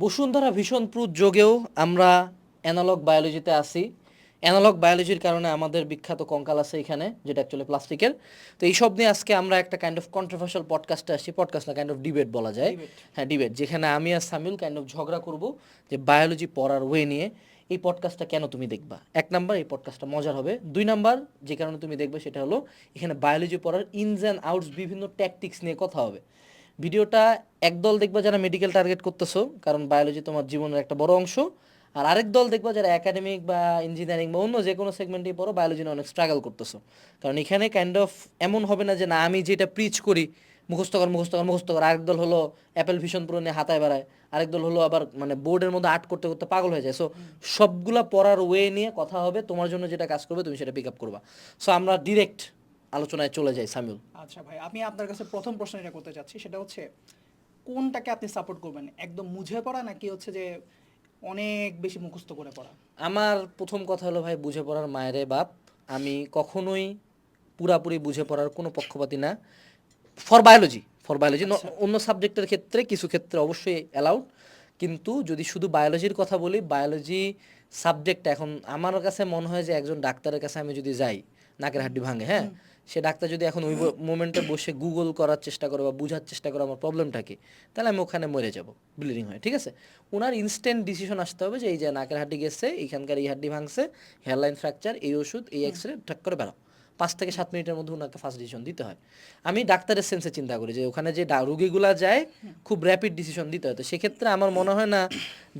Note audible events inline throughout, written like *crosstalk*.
বসুন্ধরা ভীষণ প্রুত যোগেও আমরা অ্যানালগ বায়োলজিতে আসি অ্যানালগ বায়োলজির কারণে আমাদের বিখ্যাত কঙ্কাল আছে এখানে যেটা অ্যাকচুয়ালি প্লাস্টিকের তো এইসব নিয়ে আজকে আমরা একটা কাইন্ড অফ কন্ট্রোভার্সিয়াল পডকাস্টে আসছি। পডকাস্ট না কাইন্ড অফ ডিবেট বলা যায়। হ্যাঁ ডিবেট যেখানে আমি আর সামিউল কাইন্ড অফ ঝগড়া করব যে বায়োলজি পড়ার ওয়ে নিয়ে। এই পডকাস্টটা কেন তুমি দেখবা? এক নাম্বার এই পডকাস্টটা মজার হবে। দুই নাম্বার যে কারণে তুমি দেখবে সেটা হলো এখানে বায়োলজি পড়ার ইনস অ্যান্ড আউটস বিভিন্ন ট্যাকটিক্স নিয়ে কথা হবে। ভিডিওটা একদল দেখবা যারা মেডিকেল টার্গেট করতেছো, কারণ বায়োলজি তোমার জীবনের একটা বড় অংশ, আর আরেক দল দেখবা যারা একাডেমিক বা ইঞ্জিনিয়ারিং বা অন্য যে কোনো সেগমেন্টেই পড়ো বায়োলজি নিয়ে অনেক স্ট্রাগল করতেছো। কারণ এখানে কাইন্ড অফ এমন হবে না যে, না, আমি যেটা প্রিচ করি, মুখস্থ কর মুখস্থ কর মুখস্থ কর। আরেক দল হলো অ্যাপেল ভিশন পুরো নিয়ে হাতায় বেড়ায়, আরেক দল হলো আবার মানে বোর্ডের মধ্যে আর্ট করতে করতে পাগল হয়ে যায়। সো সবগুলা পড়ার ওয়ে নিয়ে কথা হবে, তোমার জন্য যেটা কাজ করবে, তুমি সেটা পিক আপ করবা। সো আমরা ডিরেক্ট আলোচনায় চলে যাই সামিউল। আচ্ছা ভাই আমি আপনার কাছে প্রথম প্রশ্ন এটা করতে চাচ্ছি সেটা হচ্ছে কোনটাকে আপনি সাপোর্ট করবেন? একদম মুঝে পড়া নাকি হচ্ছে যে অনেক বেশি মুখস্থ করে পড়া? আমার প্রথম কথা হলো ভাই বুঝে পড়ার মায়েরে বাপ। আমি কখনোই পুরাপুরি বুঝে পড়ার কোনো পক্ষপাতি না। ফর বায়োলজি ফর বায়োলজি অন্য সাবজেক্টের ক্ষেত্রে কিছু ক্ষেত্রে অবশ্যই অ্যালাউড কিন্তু যদি শুধু বায়োলজির কথা বলি বায়োলজি সাবজেক্ট এখন আমার কাছে মনে হয় যে একজন ডাক্তারের কাছে আমি যদি যাই নাকের হাড্ডি ভাঙে হ্যাঁ? সে ডাক্তার যদি এখন ওই মোমেন্টে বসে গুগল করার চেষ্টা করে বা বোঝার চেষ্টা করে আমার প্রবলেমটা কি তাহলে আমি ওখানে মরে যাব ব্লিডিং হয় ঠিক আছে? ওনার ইনস্ট্যান্ট ডিসিশন আসতে হবে যে এই যে নাকের হাড্ডি গেছে এইখানকার এই হাড্ডি ভাঙছে হেয়ারলাইন ফ্র্যাকচার এই ওষুধ এই এক্স রে ঠাক করে বেরো পাঁচ থেকে সাত মিনিটের মধ্যে ওনাকে ফার্স্ট ডিসিশন দিতে হয়। আমি ডাক্তারের সেন্সে চিন্তা করি যে ওখানে যে রুগীগুলা যায় খুব র্যাপিড ডিসিশন দিতে হয়। তো সেক্ষেত্রে আমার মনে হয় না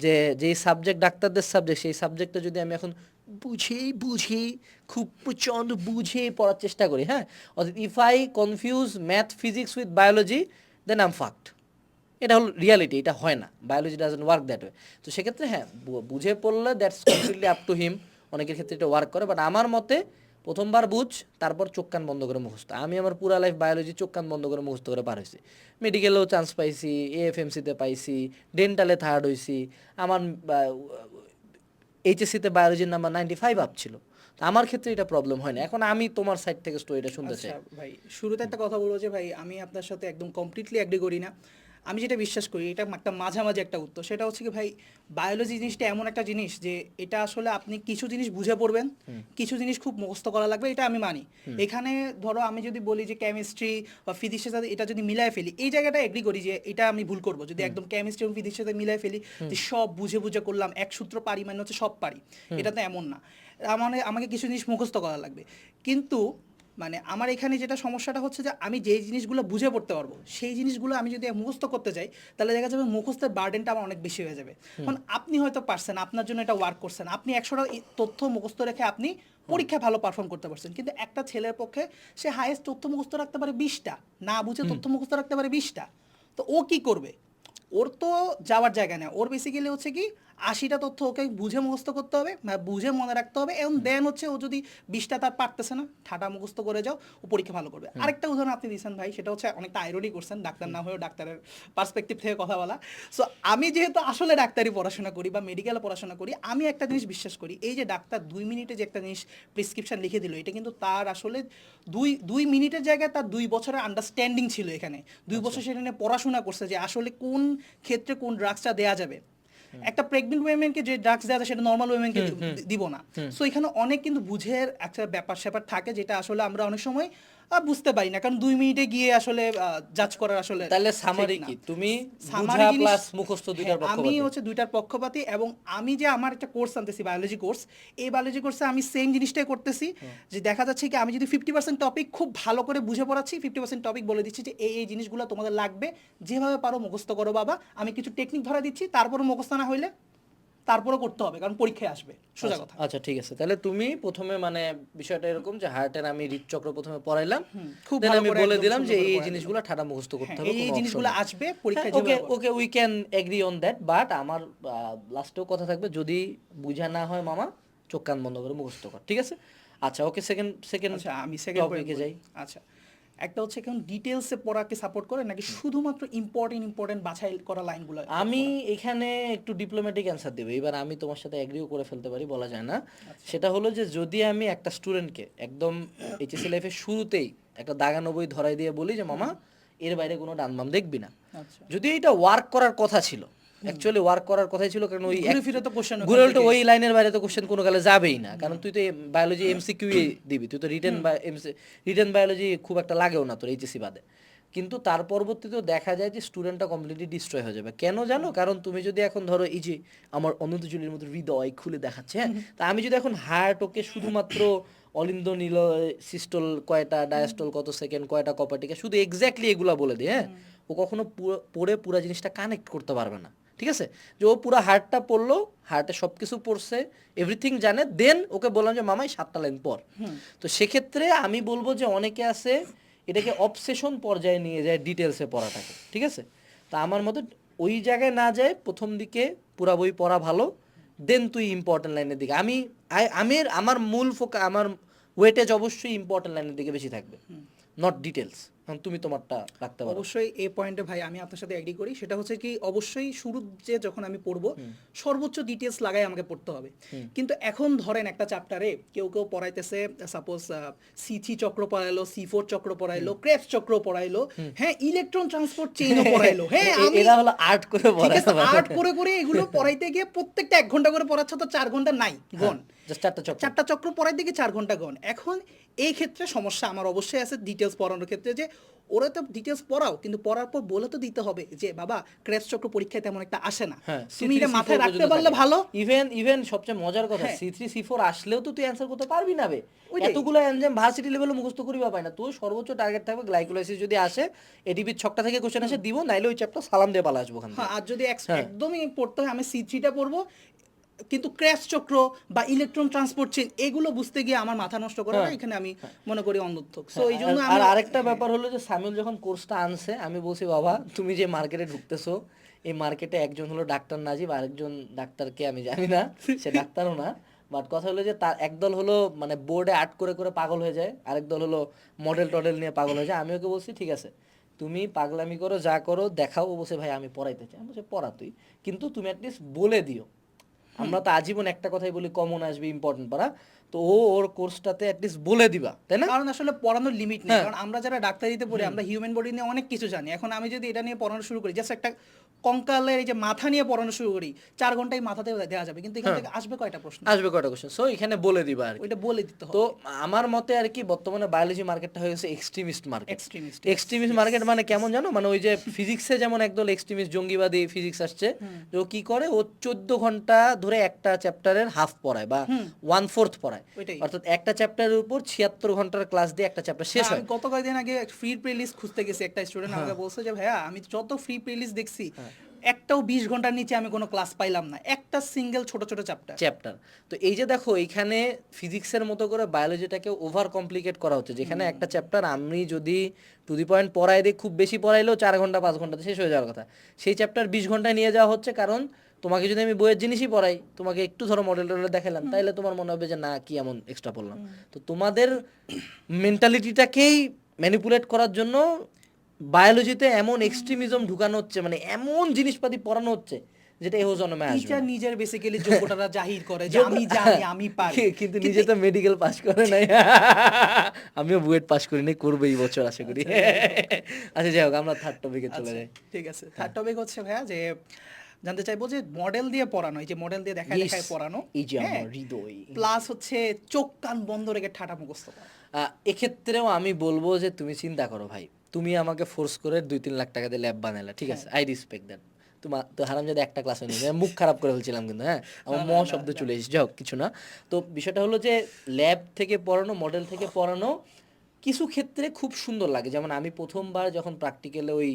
যে যেই সাবজেক্ট ডাক্তারদের সাবজেক্ট সেই সাবজেক্টটা যদি আমি এখন বুঝে বুঝে, খুব প্রচণ্ড বুঝে পড়ার চেষ্টা করি হ্যাঁ? অর্থাৎ if I confuse math physics with biology then um fact এটা হলো রিয়ালিটি এটা হয় না। Biology doesn't work that way তো সেক্ষেত্রে হ্যাঁ বুঝে পড়লে that's completely up to him অনেকের ক্ষেত্রে এটা ওয়ার্ক করে বাট আমার মতে প্রথমবার বুঝ, তারপর চোখ কান বন্ধ করে মুখস্থ। আমি আমার পুরা লাইফ বায়োলজি চোখ কান বন্ধ করে মুখস্থ করে পার হয়েছি। মেডিকেলেও চান্স পাইছি এএফএমসিতে পাইছি ডেন্টালে থার্ড হয়েছি আমার এইচএসসিতে বায়োলজির নাম্বার নাইনটি ফাইভ আপ ছিল। তো আমার ক্ষেত্রে এটা প্রবলেম হয় না। এখন আমি তোমার সাইড থেকে স্টোরিটা শুনতে চাই। আচ্ছা ভাই শুরুতে একটা কথা বলব যে ভাই আমি আপনার সাথে একদম কমপ্লিটলি অ্যাগ্রি করি না। আমি যেটা বিশ্বাস করি এটা একটা মাঝামাঝি একটা উত্তর। সেটা হচ্ছে কি ভাই বায়োলজি জিনিসটা এমন একটা জিনিস যে এটা আসলে আপনি কিছু জিনিস বুঝে পড়বেন কিছু জিনিস খুব মুখস্থ করা লাগবে এটা আমি মানি। এখানে ধরো আমি যদি বলি যে কেমিস্ট্রি বা ফিজিক্সের সাথে এটা যদি মিলায় ফেলি এই জায়গাটা এগ্রি করি যে এটা আমি ভুল করব। যদি একদম কেমিস্ট্রি এবং ফিজিক্সের সাথে মিলায় ফেলি যে সব বুঝে বুঝে করলাম এক সূত্র পারি মানে হচ্ছে সব পারি। এটা তো এমন না। মানে আমাকে কিছু জিনিস মুখস্থ করা লাগবে। কিন্তু মানে আমার এখানে যেটা সমস্যাটা হচ্ছে যে আমি যেই জিনিসগুলো বুঝে পড়তে পারব সেই জিনিসগুলো আমি যদি মুখস্থ করতে চাই তাহলে দেখা যাবে মুখস্থের বার্ডেনটা আমার অনেক বেশি হয়ে যাবে। কারণ আপনি হয়তো পারছেন আপনার জন্য এটা ওয়ার্ক করছেন। আপনি একশোটা তথ্য মুখস্থ রেখে আপনি পরীক্ষা ভালো পারফর্ম করতে পারছেন। কিন্তু একটা ছেলের পক্ষে সে হাইয়েস্ট তথ্য মুখস্থ রাখতে পারে বিশটা না বুঝে তথ্য মুখস্থ রাখতে পারে বিশটা। তো ও কি করবে? ওর তো যাওয়ার জায়গা নেই। ওর বেসিক্যালি হচ্ছে কি আশিটা তথ্য ওকে বুঝে মুখস্থ করতে হবে বুঝে মনে রাখতে হবে এবং দেন হচ্ছে ও যদি বিশটা তার পারতেছে না ঠাটা মুখস্থ করে যাও ও পরীক্ষা ভালো করবে। আরেকটা উদাহরণ আপনি দিয়েছেন ভাই সেটা হচ্ছে অনেকটা আইরনি করছেন ডাক্তার না হয়েও ডাক্তারের পার্সপেক্টিভ থেকে কথা বলা। সো আমি যেহেতু আসলে ডাক্তারি পড়াশোনা করি বা মেডিকেলে পড়াশোনা করি আমি একটা জিনিস বিশ্বাস করি এই যে ডাক্তার দুই মিনিটে যে একটা জিনিস প্রেসক্রিপশন লিখে দিল এটা কিন্তু তার আসলে দুই দুই মিনিটের জায়গায় তার দুই বছরের আন্ডারস্ট্যান্ডিং ছিল এখানে। দুই বছর সেটা নিয়ে পড়াশোনা করছে যে আসলে কোন ক্ষেত্রে কোন ড্রাগসটা দেওয়া যাবে। একটা প্রেগনেন্ট ওয়েমেনকে যে ড্রাগস দেওয়া যায় সেটা নর্মাল ওয়েমেনকে দিব না। সো এখানে অনেক কিন্তু বুঝের একটা ব্যাপার স্যাপার থাকে যেটা আসলে আমরা অনেক সময় বুঝতে পারি না কারণ দুই মিনিটে গিয়ে আসলে জাজ করার আসলে তাহলে সামারি কি? তুমি জিনিস- প্লাস মুখস্থ দুইটার হ্যাঁ, আমি হচ্ছে দুইটার পক্ষপাতী এবং আমি যে আমার একটা কোর্স আনতেছি বায়োলজি কোর্স এই বায়োলজি কোর্সে আমি সেম জিনিসটাই করতেছি যে দেখা যাচ্ছে কি আমি যদি ফিফটি পার্সেন্ট টপিক খুব ভালো করে বুঝে পড়াচ্ছি ফিফটি পার্সেন্ট টপিক বলে দিচ্ছি যে এই এই জিনিসগুলো তোমাদের লাগবে যেভাবে পারো মুখস্থ করো বাবা। আমি কিছু টেকনিক ধরা দিচ্ছি তারপর মুখস্থ না হইলে তারপরে করতে হবে কারণ পরীক্ষায় আসবে। সোজা কথা। আচ্ছা ঠিক আছে। তাহলে তুমি প্রথমে মানে বিষয়টা এরকম যে হার্টের আমি হৃদচক্র প্রথমে পড়াইলাম। খুব ভালো আমি বলে দিলাম যে এই জিনিসগুলো ঠাডা মুখস্থ করতে হ্যাঁ, হবে এই জিনিসগুলো আসবে পরীক্ষায় okay okay we can agree on that but আমার লাস্টেও কথা থাকবে যদি বুঝা না হয় মামা চোখ কান বন্ধ করে মুখস্থ কর ঠিক আছে? আচ্ছা ওকে সেকেন্ড সেকেন্ড আচ্ছা আমি সেকেন্ড টপিকে যাই। আচ্ছা। একটা হচ্ছে কেমন ডিটেলসে পড়াকে সাপোর্ট করে নাকি শুধুমাত্র ইম্পর্টেন্ট ইম্পর্টেন্ট বাছাই করা লাইনগুলো আমি এখানে একটু ডিপ্লোম্যাটিক অ্যান্সার দেবো। এবার আমি তোমার সাথে অ্যাগ্রিও করে ফেলতে পারি বলা যায় না। সেটা হলো যে যদি আমি একটা স্টুডেন্টকে একদম এইচএসসি লাইফের শুরুতেই একটা দাগানো বই ধরাই দিয়ে বলি যে মামা এর বাইরে কোনো ডান বাম দেখবি না। আচ্ছা। যদি এটা ওয়ার্ক করার কথা ছিল অ্যাকচুয়ালি ওয়ার্ক করার কথাই ছিল কারণ ওই ফিরে তো ওখান ঘুরে উল্টো ওই লাইনের বাইরে তো কোশ্চেন কোনো কালে যাবেই না। কারণ তুই তো বায়োলজি এমসিকিউ দিবি। তুই তো রিটেন বা রিটেন বায়োলজি খুব একটা লাগেও না তোর এইচএসসি বাদে। কিন্তু তার পরবর্তীতেও দেখা যায় যে স্টুডেন্টটা কমপ্লিটলি ডিস্ট্রয় হয়ে যাবে। কেন জানো? কারণ তুমি যদি এখন ধরো এই যে আমার অনন্ত জলির মতো হৃদয় খুলে দেখাচ্ছে হ্যাঁ? তা আমি যদি এখন হার্ট ওকে শুধুমাত্র অলিন্দ নীল সিস্টল কয়টা ডায়াস্টল কত সেকেন্ড কয়টা কপাটিকা শুধু এক্স্যাক্টলি এগুলা বলে দিই হ্যাঁ? ও কখনো পুরো- পড়ে পুরো জিনিসটা কানেক্ট করতে পারবে না। ঠিক আছে? যে ও পুরো হার্টটা পড়ল হার্টে সব কিছু পড়ছে এভরিথিং জানে দেন ওকে বললাম যে মামাই সাতটা লাইন পর তো সেক্ষেত্রে আমি বলব যে অনেকে আছে এটাকে অবসেশন পর্যায়ে নিয়ে যায় ডিটেলসে পড়াটাকে ঠিক আছে? তা আমার মতে ওই জায়গায় না যায় প্রথম দিকে পুরা বই পড়া ভালো দেন তুই ইম্পর্টেন্ট লাইনের দিকে। আমি আমি আমার মূল ফোকা আমার ওয়েটেজ অবশ্যই ইম্পর্টেন্ট লাইনের দিকে বেশি থাকবে নট ডিটেলস তুমি তোমারটা রাখতে পারো। অবশ্যই এই পয়েন্টে ভাই আমি আপনার সাথে এগ্রি করি। সেটা হচ্ছে কি অবশ্যই শুরুর যে যখন আমি পড়ব সর্বোচ্চ ডিটেলস লাগাই আমাকে পড়তে হবে। কিন্তু এখন ধরেন একটা চ্যাপ্টারে কেউ কেউ পড়াইতেছে সাপোজ সি থ্রি চক্র পড়াইলো সি ফোর চক্র পড়াইলো ক্রেপস চক্র পড়াইলো হ্যাঁ ইলেকট্রন ট্রান্সপোর্ট চেইনও পড়াইলো *laughs* হ্যাঁ এরা হলো আর্ট করে আর্ট করে করে এগুলো পড়াইতে গিয়ে প্রত্যেকটা এক ঘণ্টা করে পড়াচ্ছ তো চার ঘণ্টা নাই গন জাস্ট চারটা চক্র চারটা চক্র পড়াই দিকে চার ঘণ্টা গন এখন এই ক্ষেত্রে সমস্যা আমার অবশ্যই আছে ডিটেলস পড়ানোর ক্ষেত্রে যে ওরা তো ডিটেলস পড়াও কিন্তু পড়ার পর বলে তো দিতে হবে যে বাবা ক্রেস চক্র পরীক্ষায় তেমন একটা আসে না হ্যাঁ তুমি এটা মাথায় রাখতে পারলে ভালো ইভেন ইভেন সবচেয়ে মজার কথা। সি থ্রি সি ফোর আসলেও তো তুই অ্যান্সার করতে পারবি না বে। এতগুলো এনজাইম ভার্সিটি লেভেলে মুখস্থ করিবা পাই না তোর সর্বোচ্চ টার্গেট থাকবে গ্লাইকোলাইসিস যদি আসে এটিপির ছকটা থেকে কোশ্চেন আসে দিব নাইলে ওই চ্যাপ্টার সালাম দিয়ে পালা আসব। হ্যাঁ আর যদি হ্যাঁ। একদমই পড়তে হয় আমি সি থ্রিটা পড়ব কিন্তু ক্র্যাশ চক্র বা ইলেকট্রন ট্রান্সপোর্ট চেন এগুলো বুঝতে গিয়ে আমার মাথা নষ্ট করে না এখানে আমি মনে করি অন্ধত্ব সো এই জন্য আর- আমি আর আরেকটা ব্যাপার হলো যে সামিউল যখন কোর্সটা আনছে আমি বলছি বাবা তুমি যে মার্কেটে ঢুকতেছো এই মার্কেটে একজন হলো ডাক্তার নাজিব আরেকজন ডাক্তারকে আমি জানি না সে ডাক্তারও না। বাট কথা হলো যে তার একদল হলো মানে বোর্ডে আর্ট করে করে পাগল হয়ে যায় আরেক দল হলো মডেল টডেল নিয়ে পাগল হয়ে যায়। আমি ওকে বলছি ঠিক আছে তুমি পাগলামি করো যা করো দেখাও। বসে ভাই আমি পড়াইতে চাই। আমি বলছি পড়া তুই কিন্তু তুমি অ্যাটলিস্ট বলে দিও। আমরা তো আজীবন একটা কথাই বলি কমন আসবে ইম্পর্টেন্ট পড়া তো ও ওর কোর্সটাতে অ্যাটলিস্ট বলে দিবা তাই না? কারণ আসলে পড়ানোর লিমিট নেই। হ্যাঁ। কারণ আমরা যারা ডাক্তারিতে পড়ি আমরা হিউম্যান বডি নিয়ে অনেক কিছু জানি। এখন আমি যদি এটা নিয়ে পড়ানো শুরু করি জাস্ট একটা কঙ্কালের এই যে মাথা নিয়ে পড়ানো শুরু করি চার ঘন্টায় মাথাতে দেওয়া যাবে কিন্তু হ্যাঁ। এখান থেকে আসবে কয়টা প্রশ্ন? আসবে কয়টা কোশ্চেন সো এখানে বলে দিবা আর ওইটা বলে দিতে হবে। তো আমার মতে আর কি বর্তমানে বায়োলজি মার্কেটটা হয়ে গেছে extremist market extremist extremist market মানে কেমন জানো? মানে ওই যে ফিজিক্সে যেমন একদল এক্সট্রিমিস্ট জঙ্গিবাদী ফিজিক্স আসছে যে কি করে? ও চোদ্দ ঘণ্টা ধরে একটা চ্যাপ্টারের হাফ পড়ায় বা ওয়ান ফোর্থ পড়ায়। অর্থাৎ একটা চ্যাপ্টারের উপর ছিয়াত্তর ঘণ্টার ক্লাস দিয়ে একটা চ্যাপ্টার শেষ আমি হয়। গত কয়েকদিন আগে ফ্রি প্লেলিস্ট খুঁজতে গেছি একটা স্টুডেন্ট আমাকে বলছে যে ভাইয়া আমি যত ফ্রি প্লেলিস্ট দেখছি একটাও বিশ ঘণ্টার নিচে আমি কোনো ক্লাস পাইলাম না। একটা সিঙ্গেল ছোট ছোট চ্যাপ্টার চ্যাপ্টার তো এই যে দেখো এইখানে ফিজিক্সের মতো করে বায়োলজিটাকে ওভার কমপ্লিকেট করা হচ্ছে। যেখানে একটা চ্যাপ্টার আমি যদি টু দি পয়েন্ট পড়াই দিই খুব বেশি পড়াইলেও চার ঘণ্টা পাঁচ ঘন্টাতে শেষ হয়ে যাওয়ার কথা। সেই চ্যাপ্টার বিশ ঘন্টায় নিয়ে যাওয়া হচ্ছে কারণ তোমাকে যদি আমি বইয়ের জিনিসই পড়াই তোমাকে একটু ধরো মডেল টডেল দেখালাম তাহলে তোমার মনে হবে যে না কি এমন এক্সট্রা পড়লাম। তো তোমাদের মেন্টালিটিটাকেই ম্যানিপুলেট করার জন্য বায়োলজিতে এমন এক্সট্রিমিজম ঢুকানো হচ্ছে মানে এমন জিনিসপাতি পড়ানো হচ্ছে যেটা এহো জন্মে আসবে। টিচার নিজের বেসিক্যালি যোগ্যতাটা জাহির করে যে আমি জানি আমি পারি। কিন্তু নিজে তো মেডিকেল পাস করে নাই। আমিও বুয়েট পাস করি নাই করব এই বছর আশা করি। আচ্ছা যাই হোক। আমরা থার্ড টপিকে চলে যাই। ঠিক আছে। থার্ড টপিক হচ্ছে ভাইয়া যে জানতে চাইব যে মডেল দিয়ে পড়ানো এই যে মডেল দিয়ে দেখা দেখায় পড়ানো এই যে হ্যাঁ, আমার হৃদয়। প্লাস হচ্ছে চোখ কান বন্ধ রেখে ঠাটা মুখস্থ এক্ষেত্রেও আমি বলব যে তুমি চিন্তা করো ভাই তুমি আমাকে ফোর্স করে দুই তিন লাখ টাকা দিয়ে ল্যাব বানাইলা ঠিক আছে? আই রেসপেক্ট দ্যাট তোমার তো হারাম যদি একটা ক্লাসে নিয়ে যায়, মুখ খারাপ করে ফেলছিলাম কিন্তু হ্যাঁ? আমার ম শব্দ চলে এসেছে। যাই কিছু না। তো বিষয়টা হলো যে ল্যাব থেকে পড়ানো মডেল থেকে পড়ানো কিছু ক্ষেত্রে খুব সুন্দর লাগে। যেমন আমি প্রথমবার যখন প্র্যাকটিক্যালে ওই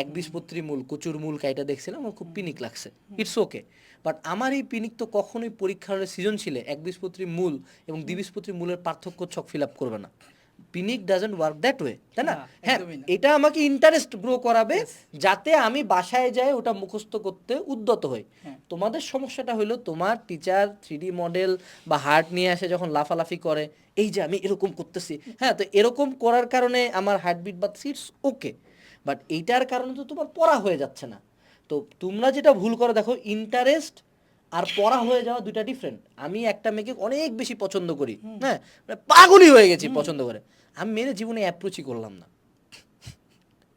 এক বিশপত্রী মূল কচুর মূল কাইটা দেখছিলাম আমার খুব পিনিক লাগছে। ইটস ওকে বাট আমার এই পিনিক তো কখনোই পরীক্ষার সৃজনশীলে এক বিশপত্রী মূল এবং দ্বিবীজপত্রী মূলের পার্থক্য ছক ফিল আপ করবে না। পিনিক ডাজন্ট ওয়ার্ক দ্যাট ওয়ে তাই না? হ্যাঁ এটা আমাকে ইন্টারেস্ট গ্রো করাবে যাতে আমি বাসায় যাই ওটা মুখস্থ করতে উদ্যত হই। হ্যাঁ। তোমাদের সমস্যাটা হলো তোমার টিচার থ্রি মডেল বা হার্ট নিয়ে আসে যখন লাফালাফি করে এই যে আমি এরকম করতেছি। হ্যাঁ তো এরকম করার কারণে আমার হার্টবিট বা সিটস ওকে বাট এইটার কারণে তো তোমার পড়া হয়ে যাচ্ছে না। তো তোমরা যেটা ভুল করো দেখো ইন্টারেস্ট আর *laughs* পড়া হয়ে যাওয়া দুইটা ডিফারেন্ট আমি একটা মেয়েকে অনেক বেশি পছন্দ করি হ্যাঁ? মানে পাগলই হয়ে গেছি পছন্দ করে। আমি মেয়ের জীবনে অ্যাপ্রোচই করলাম না।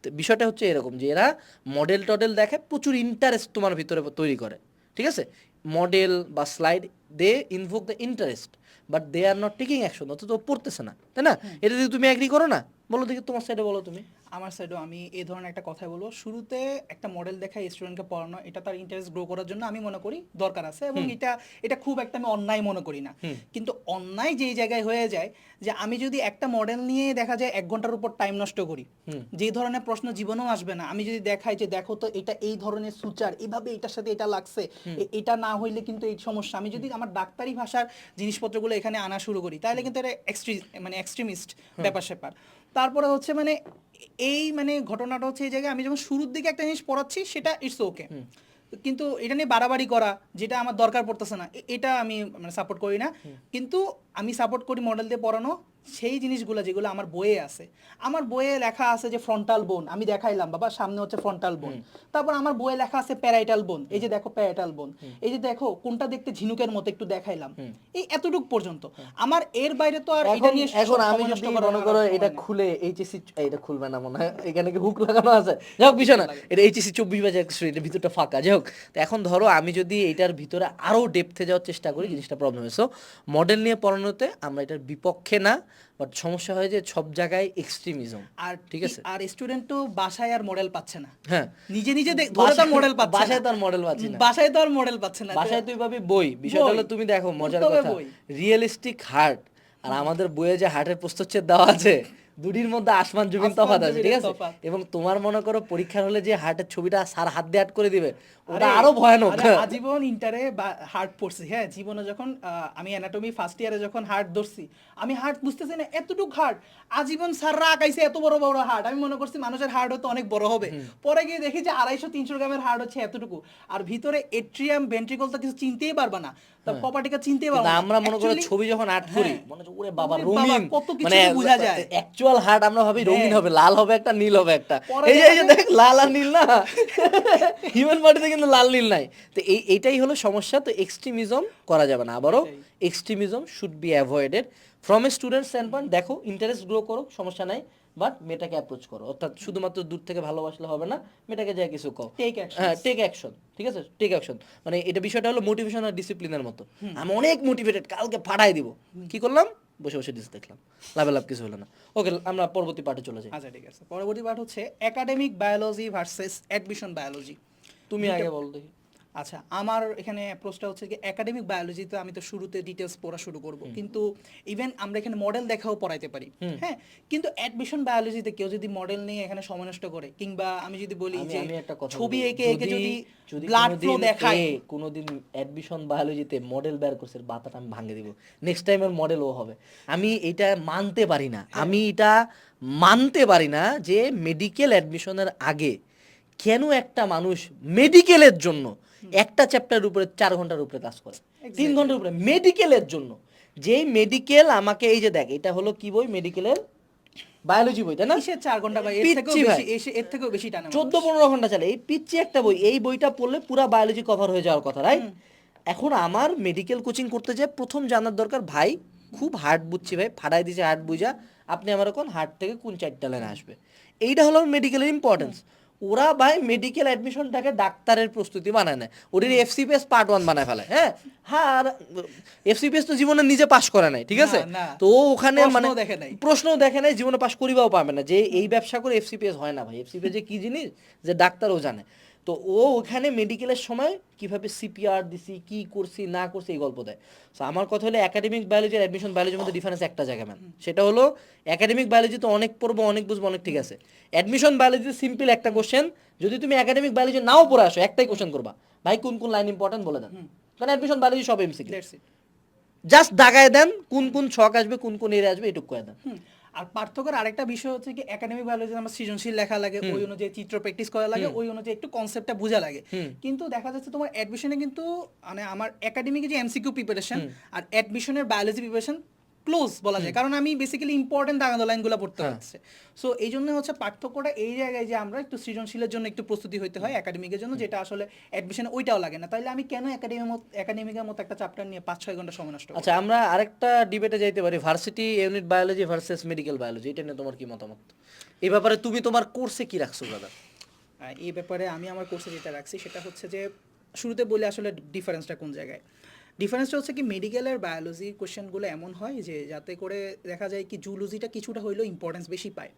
তো বিষয়টা হচ্ছে এরকম যে এরা মডেল টডেল দেখে প্রচুর ইন্টারেস্ট তোমার ভিতরে তৈরি করে ঠিক আছে? মডেল বা slide they invoke the interest but they are not taking action অথচ ও পড়তেছে না তাই না? এটা যদি তুমি অ্যাগ্রি করো না বলো দেখি তোমার সাইডে বলো তুমি। আমার সাইডেও আমি এই ধরনের একটা কথা বলব। শুরুতে একটা মডেল দেখা স্টুডেন্টকে পড়ানো এটা তার ইন্টারেস্ট গ্রো করার জন্য আমি মনে করি দরকার আছে এবং এটা এটা খুব একটা আমি অন্যায় মনে করি না। কিন্তু অন্যায় যেই জায়গায় হয়ে যায় যে আমি যদি একটা মডেল নিয়ে দেখা যায় এক ঘণ্টার উপর টাইম নষ্ট করি যে ধরনের প্রশ্ন জীবনেও আসবে না আমি যদি দেখাই যে দেখো তো এটা এই ধরনের সুচার এইভাবে এটার সাথে এটা লাগছে এটা না হইলে কিন্তু এই সমস্যা। আমি যদি আমার ডাক্তারি ভাষার জিনিসপত্রগুলো এখানে আনা শুরু করি তাহলে কিন্তু এটা এক্সট্রি মানে এক্সট্রিমিস্ট ব্যাপার স্যাপার তারপরে হচ্ছে মানে এই মানে ঘটনাটা হচ্ছে এই জায়গায় আমি যখন শুরুর দিকে একটা জিনিস পড়াচ্ছি সেটা ইটস ওকে কিন্তু এটা নিয়ে বাড়াবাড়ি করা যেটা আমার দরকার পড়তেছে না এটা আমি মানে সাপোর্ট করি না। কিন্তু আমি সাপোর্ট করি মডেল দিয়ে পড়ানো সেই জিনিসগুলো যেগুলো আমার বইয়ে আছে। আমার বইয়ে লেখা আছে যে ফ্রন্টাল বোন আমি দেখাইলাম বাবা সামনে হচ্ছে ফ্রন্টাল বোন তারপর আমার বইয়ে লেখা আছে প্যারাইটাল বোন এই যে দেখো প্যারাইটাল বোন এই যে দেখো কোনটা দেখতে ঝিনুকের মতো একটু দেখাইলাম। এই এতটুক পর্যন্ত। আমার এর বাইরে তো আর এটা নিয়ে এখন আমি যদি মনে করো এটা খুলে এইচএসসি এটা খুলবে না মনে হয় এখানে কি হুক লাগানো আছে? যাই হোক বিষয় না। এটা এইচএসসি চব্বিশ বাজে একশো এটা ভিতরটা ফাঁকা। যাই হোক তো এখন ধরো আমি যদি এটার ভিতরে আরও ডেপথে যাওয়ার চেষ্টা করি জিনিসটা প্রবলেম হয় সো মডেল নিয়ে পড়ানোতে আমরা এটার বিপক্ষে না। বাট সমস্যা হয় যে সব জায়গায় এক্সট্রিমিজম আর ঠিক আছে। আর স্টুডেন্ট তো বাসায় আর মডেল পাচ্ছে না। হ্যাঁ। নিজে নিজে দেখ- ধরে তার মডেল পাচ্ছে বাসায় তার তো আর মডেল পাচ্ছে না। বাসায় তো আর মডেল পাচ্ছে না। বাসায় তুই পাবি বই। বিষয়টা। হলো তুমি দেখো মজার কথা। রিয়েলিস্টিক হার্ট আর আমাদের বইয়ে যে হার্টের প্রস্তুচ্ছেদ দেওয়া আছে দুটির মধ্যে আসমান জমিন আসমান তফাৎ আছে ঠিক আছে? এবং তোমার মনে করো পরীক্ষার হলে যে হার্টের ছবিটা সার হাত দিয়ে আট করে দিবে ওটা আরও ভয়ানক। আজীবন ইন্টারে হার্ট পড়ছি হ্যাঁ? জীবনে যখন আমি অ্যানাটমি ফার্স্ট ইয়ারে যখন হার্ট ধরছি আমি হার্ট বুঝতেছি না এতটুক হার্ট আজীবন স্যাররা আঁকাইছে এত বড় বড় হার্ট আমি মনে করছি মানুষের হার্ট হয়তো অনেক বড় হবে। পরে গিয়ে দেখি যে আড়াইশো তিনশো গ্রামের হার্ট হচ্ছে এতটুকু। আর ভিতরে এট্রিয়াম ভেন্ট্রিকল তো কিছু চিনতেই পারবে না। তার কপাটিকা চিনতেই পারবা না। আমরা মনে করো ছবি যখন আর্ট করি হ্যাঁ। মনে হচ্ছে ওরে বাবা রঙিন। কত কিছু মানে বোঝা যায়। অ্যাকচুয়াল হার্ট আমরা ভাবি রঙিন হ্যাঁ। হবে লাল হবে একটা নীল হবে একটা। এই যে এই যে দেখ লাল আর নীল না? হিউম্যান বডিতে কিন্তু লাল নীল নাই। তো এই এইটাই হলো সমস্যা তো এক্সট্রিমিজম করা যাবে না। আবারও extremism should be avoided from a student standpoint দেখো ইন্টারেস্ট গ্রো করো সমস্যা নাই বাট মেয়েটাকে অ্যাপ্রোচ করো। অর্থাৎ শুধুমাত্র দূর থেকে ভালোবাসলে হবে না মেয়েটাকে যা কিছু Take হ্যাঁ টেক অ্যাকশন ঠিক আছে? টেক অ্যাকশন মানে এটা বিষয়টা হলো মোটিভেশন আর ডিসিপ্লিনের মতো। আমি অনেক মোটিভেটেড কালকে ফাটাই দিব। কি করলাম? বসে বসে ডিস দেখলাম। লাভে লাভ কিছু হলো না। ওকে আমরা পরবর্তী পাঠে চলে যাই। আচ্ছা ঠিক আছে। পরবর্তী পাঠ হচ্ছে academic biology versus admission biology তুমি আগে বল দেখি। আচ্ছা আমার এখানে অ্যাপ্রোচটা হচ্ছে কি একাডেমিক বায়োলজি বায়োলজিতে আমি তো শুরুতে ডিটেলস পড়া শুরু করব। কিন্তু ইভেন আমরা এখানে মডেল দেখাও পড়াইতে পারি। হ্যাঁ কিন্তু অ্যাডমিশন বায়োলজিতে কেউ যদি মডেল নিয়ে এখানে সময় নষ্ট করে কিংবা আমি যদি বলি যে ছবি। এঁকে এঁকে যদি ব্লাড ফ্লো দেখায়। কোনোদিন অ্যাডমিশন বায়োলজিতে মডেল বের করছে এর বাতাটা আমি ভাঙে দিব। নেক্সট টাইমের মডেল ও হবে। আমি এটা মানতে পারি না। আমি এটা মানতে পারি না যে মেডিকেল অ্যাডমিশনের আগে কেন একটা মানুষ মেডিকেলের জন্য একটা চ্যাপ্টারের উপরে চার ঘণ্টার উপরে ক্লাস করে। তিন ঘণ্টার উপরে। মেডিকেলের জন্য। যেই মেডিকেল আমাকে এই যে দেখ এটা হলো কি বই? মেডিকেলের বায়োলজি বই তাই না? কিসের চার ঘণ্টা এর থেকেও ভাই। বেশি এসে- এর থেকেও বেশি টানে চোদ্দ পনেরো ঘণ্টা চলে। এই পিচ্ছি একটা বই এই বইটা পড়লে পুরো বায়োলজি কভার হয়ে যাওয়ার কথা রাইট এখন আমার মেডিকেল কোচিং করতে যায় প্রথম জানার দরকার ভাই খুব হার্ট বুঝছি ভাই ফাটাই দিছে হার্ট বুঝা। আপনি আমার এখন হার্ট থেকে কোন চারটা লাইনে আসবে? এইটা হলো মেডিকেলের ইম্পর্টেন্স ওরা ভাই মেডিকেল অ্যাডমিশনটাকে ডাক্তারের প্রস্তুতি বানায় না ওদের এফসিপিএস পার্ট ওয়ান বানায় ফেলে হ্যাঁ? হ্যাঁ আর এফসিপিএস তো জীবনে নিজে পাস করে নাই ঠিক আছে। তো ওখানে মানে প্রশ্নও দেখে নাই। প্রশ্নও দেখে নাই জীবনে পাস করিবাও পাবে না। যে এই ব্যবসা করে এফসিপিএস হয় না ভাই। এফসিপিএস যে কি জিনিস যে ডাক্তারও জানে। তো ও ওখানে মেডিকেলের সময় কীভাবে সিপিআর দিছি কি করছি না করছি এই গল্প দেয়। তো আমার কথা হলো একাডেমিক বায়োলজি আর অ্যাডমিশন বায়োলজির মধ্যে ডিফারেন্স একটা জায়গা ম্যাম সেটা হলো একাডেমিক বায়োলজি তো অনেক পড়ব অনেক বুঝব অনেক ঠিক আছে। অ্যাডমিশন বায়োলজি সিম্পল একটা কোশ্চেন যদি তুমি একাডেমিক বায়োলজি নাও পড়ে আসো একটাই কোশ্চেন করবা। ভাই কোন কোন লাইন ইম্পর্টেন্ট বলে দেন। কারণ অ্যাডমিশন বায়োলজি সব এমসিকিউ That's জাস্ট দাগায় দেন কোন কোন ছক আসবে কোন কোন এরিয়া আসবে এটুকু করে দেন। আর পার্থক্যের আরেকটা বিষয় হচ্ছে কি একাডেমিক বায়োলজি আমার সৃজনশীল লেখা লাগে ওই অনুযায়ী চিত্র প্র্যাকটিস করা লাগে ওই অনুযায়ী একটু কনসেপ্টটা বোঝা লাগে। কিন্তু দেখা যাচ্ছে তোমার অ্যাডমিশনে কিন্তু মানে আমার একাডেমিক যে এমসিকিউ প্রিপারেশন আর অ্যাডমিশনের বায়োলজি প্রিপারেশন ক্লোজ বলা যায়। কারণ আমি বেসিক্যালি ইম্পর্টেন্ট দাগানো লাইনগুলো পড়তে হ্যাঁ। হচ্ছে। সো এই জন্য হচ্ছে পার্থক্যটা এই জায়গায় যে আমরা একটু সৃজনশীলের জন্য একটু প্রস্তুতি হইতে হয় একাডেমিকের জন্য যেটা আসলে অ্যাডমিশনে ওইটাও লাগে না। তাইলে আমি কেন একাডেমি একাডেমিকের মতো একটা চ্যাপ্টার নিয়ে পাঁচ ছয় ঘণ্টা সময় নষ্ট আচ্ছা আমরা আরেকটা ডিবেটে যাইতে পারি varsity unit biology versus medical biology এটা নিয়ে তোমার কি মতামত? এই ব্যাপারে তুমি তোমার কোর্সে কি রাখছো দাদা এই ব্যাপারে আমি আমার কোর্সে যেটা রাখছি সেটা হচ্ছে যে শুরুতে বলে আসলে ডিফারেন্সটা কোন জায়গায়? ডিফারেন্সটা হচ্ছে কি মেডিকেলের বায়োলজি কোশ্চেনগুলো এমন হয় যে যাতে করে দেখা যায় কি জুলজিটা কিছুটা হইলেও ইম্পর্টেন্স বেশি পায়।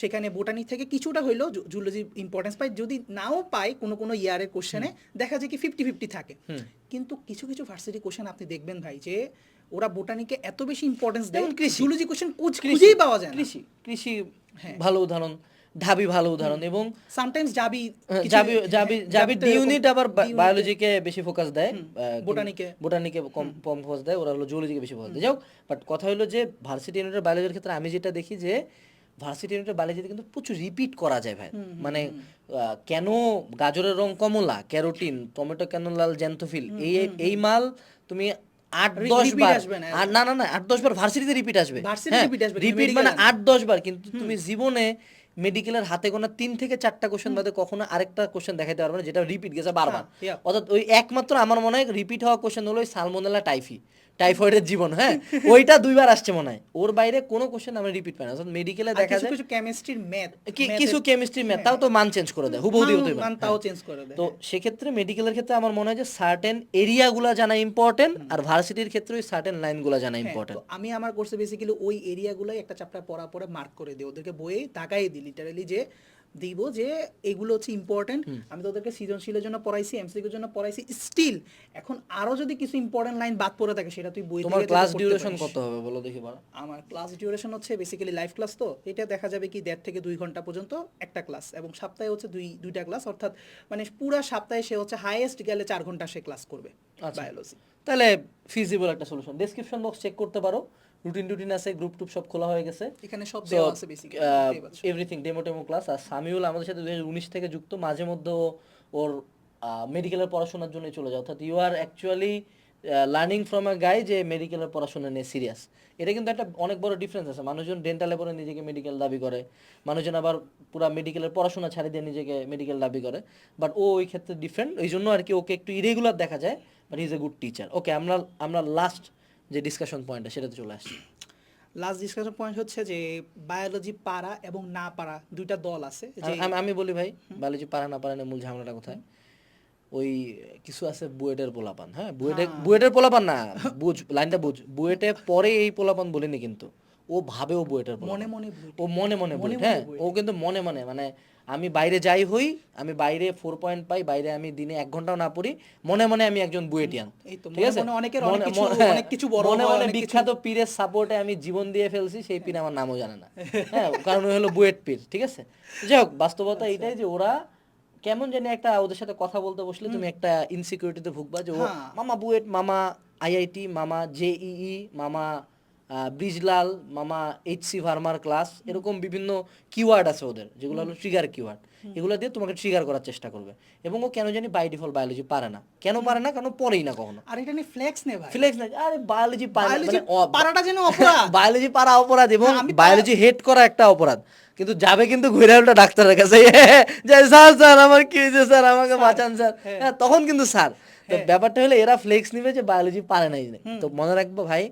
সেখানে বোটানি থেকে কিছুটা হইলেও জুলজি ইম্পর্টেন্স পায়। যদি নাও পায় কোনো কোনো ইয়ারের কোশ্চেনে দেখা যায় কি ফিফটি ফিফটি থাকে। কিন্তু কিছু কিছু ভার্সিটি কোশ্চেন আপনি দেখবেন ভাই যে ওরা বোটানিকে এত বেশি ইম্পর্টেন্স দেয় কৃষি। জুলজি কোশ্চেন খুঁজেই পাওয়া যায় কৃষি। কৃষি হ্যাঁ। ভালো উদাহরণ। ঢাবি ভালো উদাহরণ এবং সামটাইমস হ্যাঁ, জাবি জাবি হ্যাঁ, জাবি ডি ইউনিট আবার বায়োলজিকে বেশি ফোকাস দেয় বোটানিকে। বোটানিকে কম কম ফোকাস দেয় ওরা হলো জুলজিকে বেশি ফোকাস দেয়। যাও বাট কথা হলো যে ভার্সিটি ইউনিটের বায়োলজির ক্ষেত্রে আমি যেটা দেখি যে ভার্সিটি ইউনিটের বায়োলজিতে কিন্তু প্রচুর রিপিট করা যায় ভাই। মানে কেন গাজরের রং কমলা ক্যারোটিন টমেটো কেন লাল জ্যান্থোফিল এই এই মাল তুমি আট দশ বার আসবে না। আর না না না আট দশ বার ভার্সিটিতে রিপিট আসবে। Varsity হ্যাঁ আসবে, রিপিট মানে আট দশ বার কিন্তু তুমি জীবনে মেডিকেলের হাতে গোনা তিন থেকে চারটা কোশ্চেন বাদে কখনো আরেকটা কোশ্চেন দেখাইতে পারবে না যেটা রিপিট গেছে বারবার। হ্যাঁ, অর্থাৎ ওই একমাত্র আমার মনে হয় রিপিট হওয়া কোশ্চেন হলো ওই সালমোনেলা টাইফি। টাইফয়েডের জীবন হ্যাঁ? ওইটা দুইবার আসছে মনে হয়। ওর বাইরে কোনো কোশ্চেন আমরা রিপিট পাই না। অর্থাৎ মেডিকেলে দেখা যায় কিছু কেমিস্ট্রির ম্যাথ কিছু কেমিস্ট্রি ম্যাথ তাও তো মান চেঞ্জ করে দেয় হুবহু দিয়ে হতে মান তাও চেঞ্জ করে দেয়। তো সেক্ষেত্রে মেডিকেলের ক্ষেত্রে আমার মনে হয় যে সার্টেন এরিয়াগুলো জানা ইম্পর্টেন্ট আর ভার্সিটির ক্ষেত্রে ওই সার্টেন লাইনগুলো জানা হ্যাঁ, ইম্পর্টেন্ট তো আমি আমার কোর্সে বেসিক্যালি ওই এরিয়াগুলোই একটা চ্যাপ্টার পড়া পরে মার্ক করে দিই। ওদেরকে বইয়ে তাকাই দিই লিটারালি যে দিব যে এগুলো হচ্ছে ইম্পর্টেন্ট আমি তো ওদেরকে সৃজনশীলের জন্য পড়াইছি এমসিকিউর জন্য পড়াইছি স্টিল এখন আরও যদি কিছু ইম্পর্টেন্ট লাইন বাদ পড়ে থাকে সেটা তুই বই তোমার ক্লাস ডিউরেশন কত হবে বলো দেখি আমার ক্লাস ডিউরেশন হচ্ছে বেসিক্যালি লাইভ ক্লাস তো এটা দেখা যাবে কি দেড় থেকে দুই ঘণ্টা পর্যন্ত একটা ক্লাস এবং সপ্তাহে হচ্ছে দুই দুইটা ক্লাস অর্থাৎ মানে পুরা সপ্তাহে সে হচ্ছে হাইয়েস্ট গেলে চার ঘণ্টা সে ক্লাস করবে আচ্ছা। বায়োলজি তাহলে ফিজিবল একটা সলিউশন ডেসক্রিপশন বক্স চেক করতে পারো। রুটিন টুটিন আছে গ্রুপ টুপ সব খোলা হয়ে গেছে। এখানে সব দেওয়া আছে বেসিক্যালি এভরিথিং ডেমো টেমো ক্লাস আর সামিউল আমাদের সাথে দুই উনিশ থেকে যুক্ত মাঝে মধ্যে ওর মেডিকেলের পড়াশোনার জন্য চলে যায়। অর্থাৎ you are actually learning from a guy যে মেডিকেলের পড়াশোনা নিয়ে সিরিয়াস এটা কিন্তু একটা অনেক বড় ডিফারেন্স আছে। মানুষজন ডেন্টালে পরে নিজেকে মেডিকেল দাবি করে। মানুষজন আবার পুরা মেডিকেলের পড়াশোনা ছাড়ি দিয়ে নিজেকে মেডিকেল দাবি করে। বাট ও ওই ক্ষেত্রে ডিফারেন্ট ওই জন্য আর কি ওকে একটু ইরেগুলার দেখা যায়। But is a good teacher okay আমরা আমরা লাস্ট যে ডিসকাশন পয়েন্টটা সেটাতে চলে আসছে। লাস্ট ডিসকাশন পয়েন্ট হচ্ছে যে বায়োলজি পারা এবং না পারা দুইটা দল আছে আমি- বলি ভাই বায়োলজি পারা না পারা না মূল ঝামেলাটা কোথায়? ওই কিছু আছে বুয়েটের পোলাপান হ্যাঁ? বুয়েটে বুয়েটের পোলাপান না বুঝ লাইনটা বুঝ। বুয়েটে পরে এই পোলাপান বলিনি কিন্তু। ও ভাবে ও বুয়েটের মনে মনে ও মনে মনে মনে হ্যাঁ? ও কিন্তু মনে মনে মানে আমি বাইরে যাই হই আমি বাইরে ফোর পয়েন্ট পাই বাইরে আমি দিনে এক ঘন্টাও না পড়ি মনে মনে আমি একজন বুয়েটিয়ান ঠিক আছে? মনে মনে- বিখ্যাত পীরের সাপোর্টে আমি জীবন দিয়ে ফেলছি সেই পীর আমার নামও জানে না। *laughs* হ্যাঁ কারণ ওই হলো বুয়েট পীর ঠিক আছে? যাই হোক বাস্তবতা আচ্ছা। এটাই যে ওরা কেমন জানি একটা ওদের সাথে কথা বলতে বসলে তুমি একটা ইনসিকিউরিটিতে ভুগবা যে ও হ্যাঁ। মামা বুয়েট মামা আইআইটি মামা জেইই মামা ব্রিজলাল মামা এইচসি ভার্মার ক্লাস এরকম বিভিন্ন কিওয়ার্ড আছে ওদের যেগুলো হলো ট্রিগার কিওয়ার্ড এগুলো দিয়ে তোমাকে ট্রিগার করার চেষ্টা করবে। এবং ও কেন জানি বাই ডিফল্ট বায়োলজি পারে না। কেন পারে না? কারণ পড়েই না কখনো। আর এটা নিয়ে ফ্লেক্স নে ভাই। ফ্লেক্স না আরে বায়োলজি পারে মানে পারাটা যেন অপরাধ। *laughs* বায়োলজি পারা অপরাধ এবং না, বায়োলজি হেট করা একটা অপরাধ। কিন্তু যাবে কিন্তু ঘুরে উল্টা ডাক্তারের কাছে। *laughs* যে স্যার স্যার আমার কি হয়েছে স্যার আমাকে বাঁচান স্যার। হ্যাঁ, তখন কিন্তু স্যার। তো ব্যাপারটা হলো এরা ফ্লেক্স নিবে যে বায়োলজি পারে নাই। তো মনে রাখব ভাই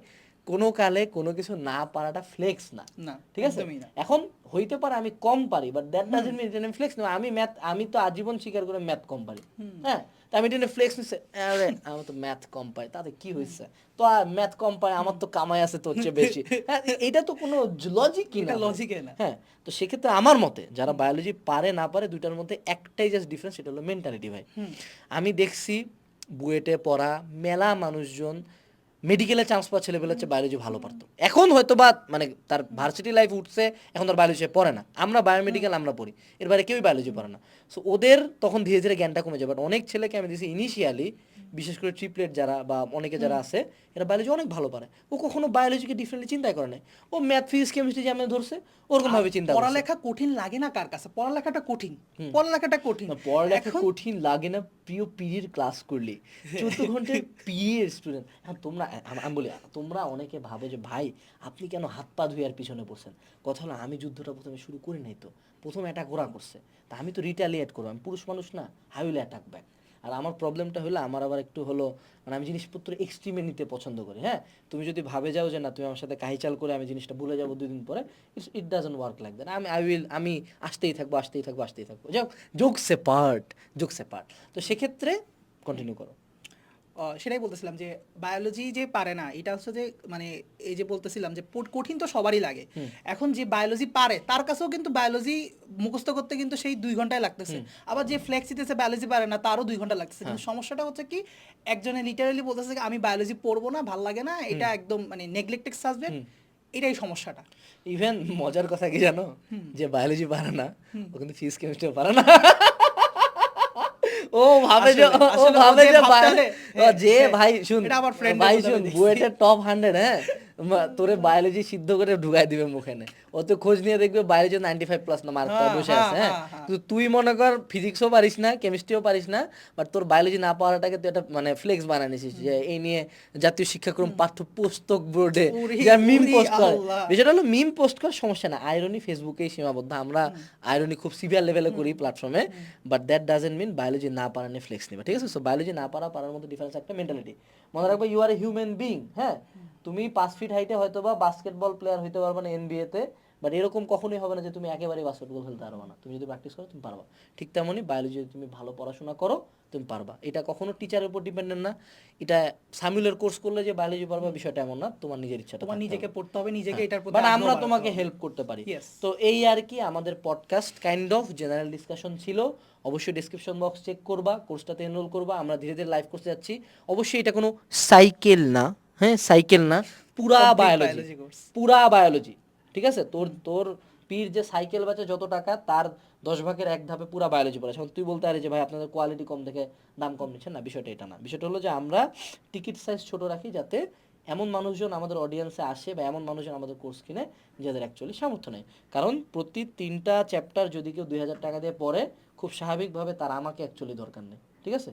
কোনো কালে কোনো কিছু না পারাটা ফ্লেক্স না। ঠিক আছে? এখন হইতে পারে আমি কম পারি বাট দ্যাট ডাজন্ট মিন আমি ফ্লেক্স না আমি ম্যাথ আমি তো আজীবন স্বীকার করে ম্যাথ কম পারি। হ্যাঁ? তা আমি এটা ফ্লেক্স নিচ্ছে আরে আমার তো ম্যাথ কম পাই তাতে কি হয়েছে তো ম্যাথ কম পাই আমার তো কামাই আছে তোর চেয়ে বেশি। *laughs* হ্যাঁ এটা তো কোনো লজিক কি না লজিকে না। হ্যাঁ তো সেক্ষেত্রে আমার মতে যারা বায়োলজি পারে না পারে দুইটার মধ্যে একটাই জাস্ট ডিফারেন্স সেটা হলো মেন্টালিটি ভাই। আমি দেখছি বুয়েটে পড়া মেলা মানুষজন মেডিকেলে চান্স পাওয়া ছেলেপেলে হচ্ছে বায়োলজি ভালো পারতো। এখন হয়তো বা মানে তার ভার্সিটি লাইফ উঠছে, এখন তার বায়োলজি পড়ে না। আমরা বায়োমেডিকেল আমরা পড়ি এর বাইরে কেউই বায়োলজি পড়ে না। সো ওদের তখন ধীরে ধীরে জ্ঞানটা কমে যায়। বাট অনেক ছেলেকে আমি দিয়েছি ইনিশিয়ালি বিশেষ করে ট্রিপলেট যারা বা অনেকে যারা আছে এরা বায়োলজি অনেক ভালো পারে। ও কখনো বায়োলজিকে ডিফারেন্টলি চিন্তাই করে নাই। ও ম্যাথ ফিজিক্স কেমিস্ট্রি যেমন ধরছে ওরকম ভাবে চিন্তা পড়ালেখা কঠিন লাগে না কার কাছে? পড়ালেখাটা কঠিন। পড়ালেখাটা কঠিন। পড়ালেখা কঠিন লাগে না প্রিয় পিরির ক্লাস করলে চোদ্দ ঘণ্টার পিএর স্টুডেন্ট হ্যাঁ তোমরা আমি বলি তোমরা অনেকে ভাবে যে ভাই আপনি কেন হাত পা ধুয়ে আর পিছনে পড়ছেন? কথা হলো আমি যুদ্ধটা প্রথমে শুরু করি নাই তো। প্রথম অ্যাটাক ওরা করছে। তা আমি তো রিটালিয়েট করব। আমি পুরুষ মানুষ না হাই উইল অ্যাটাক ব্যাক আর আমার প্রবলেমটা হলো, আমার আবার একটু হলো মানে আমি জিনিসপত্র এক্সট্রিমে নিতে পছন্দ করি হ্যাঁ? তুমি যদি ভাবে যাও যে না, তুমি আমার সাথে কাহিচাল করে আমি জিনিসটা ভুলে যাব দুদিন পরে it's it doesn't work like that আমি আই উইল আমি আসতেই থাকব আসতেই থাকব আসতেই থাকব। যাও যোগ সে পার্ট যোগ সে পার্ট তো সেক্ষেত্রে কন্টিনিউ করো। সেটাই বলতেছিলাম যে বায়োলজি যে পারে না এটা হচ্ছে যে মানে এই যে বলতেছিলাম যে কঠিন তো সবারই লাগে। এখন যে বায়োলজি পারে তার কাছেও কিন্তু বায়োলজি মুখস্থ করতে কিন্তু সেই দুই ঘন্টায় লাগতেছে। আবার যে ফ্লেক্সিতেছে বায়োলজি পারে না তারও দুই ঘণ্টা লাগতেছে। কিন্তু সমস্যাটা হচ্ছে কি একজনে লিটারালি বলতেছে আমি বায়োলজি পড়ব না ভালো লাগে না এটা একদম মানে নেগলেক্টেড সাবজেক্ট এটাই সমস্যাটা। ইভেন মজার কথা কি জানো? যে বায়োলজি পারে না ও কিন্তু ফিজিক্স কেমিস্ট্রি পারে না। ও ভাবে যে ও ভাবে যে যে ও হ্যাঁ, যে ভাই শুন ভাই শুন বুয়েটের টপ হান্ড্রেড হ্যাঁ? তোরে বায়োলজি সিদ্ধ করে ঢুকাই দিবে মুখেনে। ও তো খোঁজ নিয়ে দেখবে বায়োলজি নাইনটি ফাইভ প্লাস না মার্ক হ্যাঁ, বসে আছে হ্যাঁ হ্যাঁ, হ্যাঁ। তুই মনে কর ফিজিক্সও পারিস না কেমিস্ট্রিও পারিস না বাট তোর বায়োলজি না পাওয়াটাকে তুই একটা মানে ফ্লেক্স বানায় নিছিস যে এই নিয়ে জাতীয় শিক্ষাক্রম পাঠ্য পুস্তক বোর্ডে যা মিম পোস্ট করে। বিষয়টা হলো মিম পোস্ট করার সমস্যা না আইরনি ফেসবুকেই সীমাবদ্ধ। আমরা আইরনি খুব সিভিয়ার লেভেলে করি প্ল্যাটফর্মে but that doesn't mean biology না পারা নিয়ে ফ্লেক্স নেবে ঠিক আছে? সো বায়োলজি না পারা পারার মধ্যে ডিফারেন্স একটা মেন্টালিটি মনে রাখবে you are a human being হ্যাঁ? তুমি পাঁচ ফিট হাইটে হয়তো বা বাস্কেটবল প্লেয়ার হইতে পারবে না এনবিএ তে। বাট এরকম কখনোই হবে না যে তুমি একেবারেই বাস্কেটবল খেলতে পারবে না। তুমি যদি প্র্যাকটিস করো তুমি পারবা। ঠিক তেমনই বায়োলজি যদি তুমি ভালো পড়াশোনা করো তুমি পারবা। এটা কখনো টিচারের উপর ডিপেন্ডেন্ট না। এটা সামিউলের কোর্স করলে যে বায়োলজি পারবা বিষয়টা এমন না। তোমার নিজের ইচ্ছা তোমার নিজেকে পড়তে হবে নিজেকে এটার প্রতি বাট আমরা তোমাকে হেল্প করতে পারি। তো এই আর কি আমাদের podcast kind of general discussion ছিল। অবশ্যই ডেসক্রিপশন বক্স চেক করবা কোর্সটাতে এনরোল করবা। আমরা ধীরে ধীরে লাইভ কোর্সে যাচ্ছি। অবশ্যই এটা কোনো সাইকেল না। হ্যাঁ সাইকেল না। পুরা বায়োলজি পুরা বায়োলজি ঠিক আছে? তোর তোর পীর যে সাইকেল বাঁচে যত টাকা, তার দশ ভাগের এক ধাপে পুরা বায়োলজি পড়ে এখন তুই বলতে পারি যে ভাই, আপনাদের কোয়ালিটি কম দেখে দাম কম নিচ্ছেন? না, বিষয়টা এটা না। বিষয়টা হলো যে আমরা টিকিট সাইজ ছোট রাখি যাতে এমন মানুষজন আমাদের অডিয়েন্সে আসে বা এমন মানুষজন আমাদের কোর্স কিনে যাদের অ্যাকচুয়ালি সামর্থ্য নেই। কারণ প্রতি তিনটা চ্যাপ্টার যদি কেউ দুই হাজার টাকা দিয়ে পড়ে, খুব স্বাভাবিকভাবে তার আমাকে অ্যাকচুয়ালি দরকার নেই। ঠিক আছে?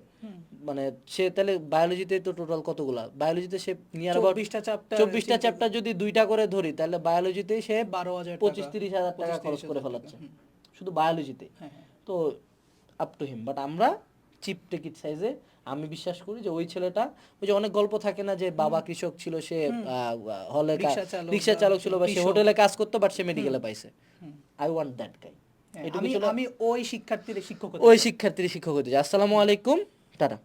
মানে সে তাহলে বায়োলজিতে তো টোটাল কতগুলা? বায়োলজিতে সে নিয়ার অ্যাবাউট 24টা chapter চব্বিশটা চ্যাপ্টার যদি দুইটা করে ধরি তাহলে বায়োলজিতে সে 12,000 টাকা, পঁচিশ তিরিশ হাজার টাকা খরচ করে ফেলাচ্ছে। শুধু বায়োলজিতে হ্যাঁ, হ্যাঁ। তো আপ টু হিম বাট আমরা চিপ টিকিট সাইজে আমি বিশ্বাস করি যে ওই ছেলেটা ওই যে অনেক গল্প থাকে না যে বাবা কৃষক ছিল সে হলে রিক্সা চালক ছিল বা সে হোটেলে কাজ করতো বাট সে মেডিকেলে পাইছে। আই ওয়ান্ট দ্যাট গাই আমি ওই শিক্ষার্থীর শিক্ষক ওই শিক্ষার্থীর শিক্ষক হতে চাই আসসালামু আলাইকুম টাটা।